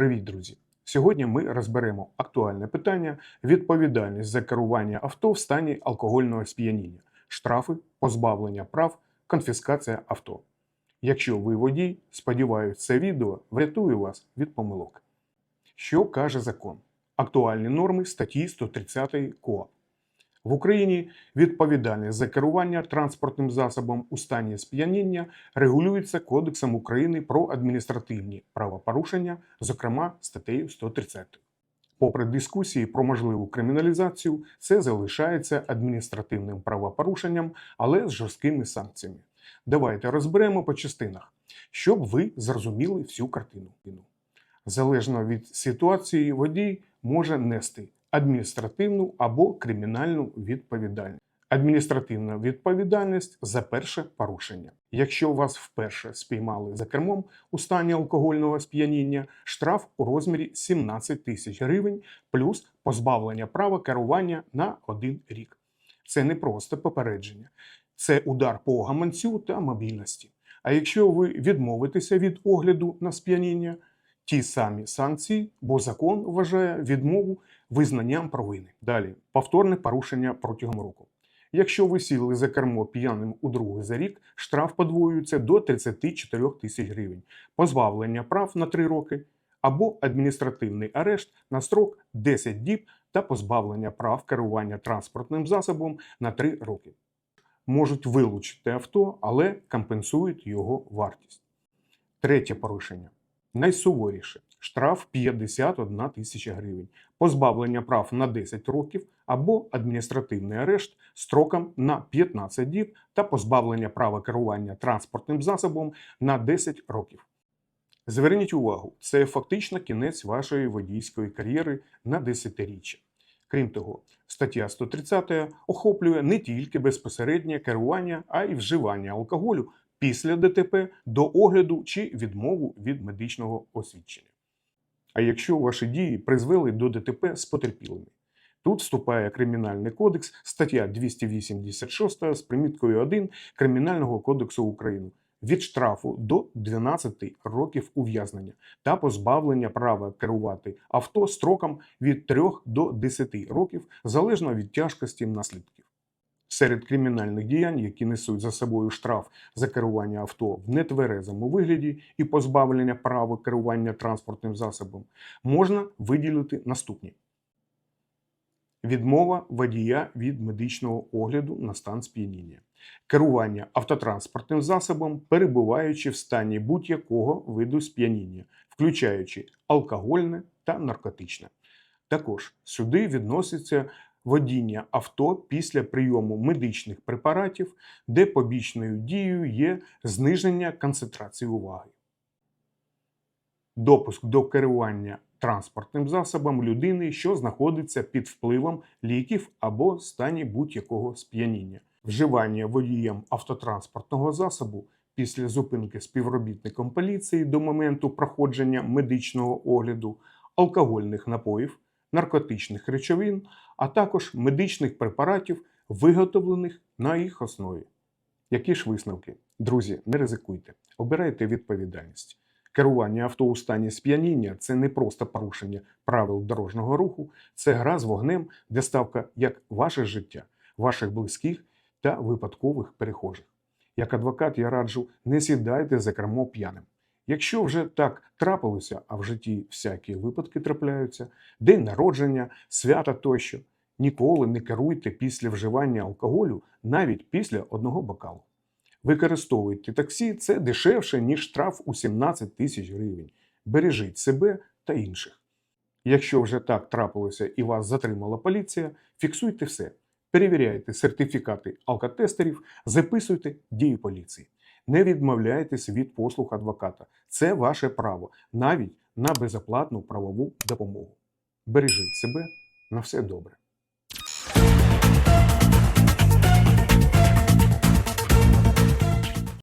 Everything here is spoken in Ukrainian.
Привіт, друзі! Сьогодні ми розберемо актуальне питання: відповідальність за керування авто в стані алкогольного сп'яніння, штрафи, позбавлення прав, конфіскація авто. Якщо ви водій, сподіваюся, це відео врятує вас від помилок. Що каже закон? Актуальні норми статті 130 КОАП. В Україні відповідальність за керування транспортним засобом у стані сп'яніння регулюється Кодексом України про адміністративні правопорушення, зокрема статтею 130. Попри дискусії про можливу криміналізацію, це залишається адміністративним правопорушенням, але з жорсткими санкціями. Давайте розберемо по частинах, щоб ви зрозуміли всю картину. Залежно від ситуації, водій може нести адміністративну або кримінальну відповідальність. Адміністративна відповідальність за перше порушення. Якщо вас вперше спіймали за кермом у стані алкогольного сп'яніння, штраф у розмірі 17 тисяч гривень плюс позбавлення права керування на один рік. Це не просто попередження, це удар по гаманцю та мобільності. А якщо ви відмовитеся від огляду на сп'яніння, ті самі санкції, бо закон вважає відмову визнанням провини. Далі повторне порушення протягом року. Якщо ви сіли за кермо п'яним у другий за рік, штраф подвоюється до 34 тисяч гривень, позбавлення прав на 3 роки або адміністративний арешт на строк 10 діб та позбавлення прав керування транспортним засобом на 3 роки. Можуть вилучити авто, але компенсують його вартість. Третє порушення найсуворіше штраф 51 тисяча гривень, позбавлення прав на 10 років або адміністративний арешт строком на 15 діб та позбавлення права керування транспортним засобом на 10 років. Зверніть увагу, це фактично кінець вашої водійської кар'єри на десятиріччя. Крім того, стаття 130 охоплює не тільки безпосереднє керування, а й вживання алкоголю після ДТП до огляду чи відмову від медичного освідчення. А якщо ваші дії призвели до ДТП з потерпілими, тут вступає Кримінальний кодекс, стаття 286 з приміткою 1 Кримінального кодексу України від штрафу до 12 років ув'язнення та позбавлення права керувати авто строком від 3 до 10 років залежно від тяжкості наслідків. Серед кримінальних діянь, які несуть за собою штраф за керування авто в нетверезому вигляді і позбавлення права керування транспортним засобом, можна виділити наступні: відмова водія від медичного огляду на стан сп'яніння, керування автотранспортним засобом, перебуваючи в стані будь-якого виду сп'яніння, включаючи алкогольне та наркотичне. Також сюди відноситься водіння авто після прийому медичних препаратів, де побічною дією є зниження концентрації уваги. Допуск до керування транспортним засобом людини, що знаходиться під впливом ліків або стані будь-якого сп'яніння, вживання водієм автотранспортного засобу після зупинки співробітником поліції до моменту проходження медичного огляду, алкогольних напоїв, наркотичних речовин, а також медичних препаратів, виготовлених на їх основі. Які ж висновки? Друзі, не ризикуйте, обирайте відповідальність. Керування авто у стані сп'яніння це не просто порушення правил дорожнього руху, це гра з вогнем, де ставка як ваше життя, ваших близьких та випадкових перехожих. Як адвокат я раджу, не сідайте за кермо п'яним. Якщо вже так трапилося, а в житті всякі випадки трапляються, день народження, свята тощо, ніколи не керуйте після вживання алкоголю навіть після одного бокалу. Використовуйте таксі це дешевше, ніж штраф у 17 тисяч гривень. Бережіть себе та інших. Якщо вже так трапилося і вас затримала поліція, фіксуйте все. Перевіряйте сертифікати алкотестерів, записуйте дії поліції. Не відмовляйтесь від послуг адвоката. Це ваше право навіть на безоплатну правову допомогу. Бережіть себе на все добре.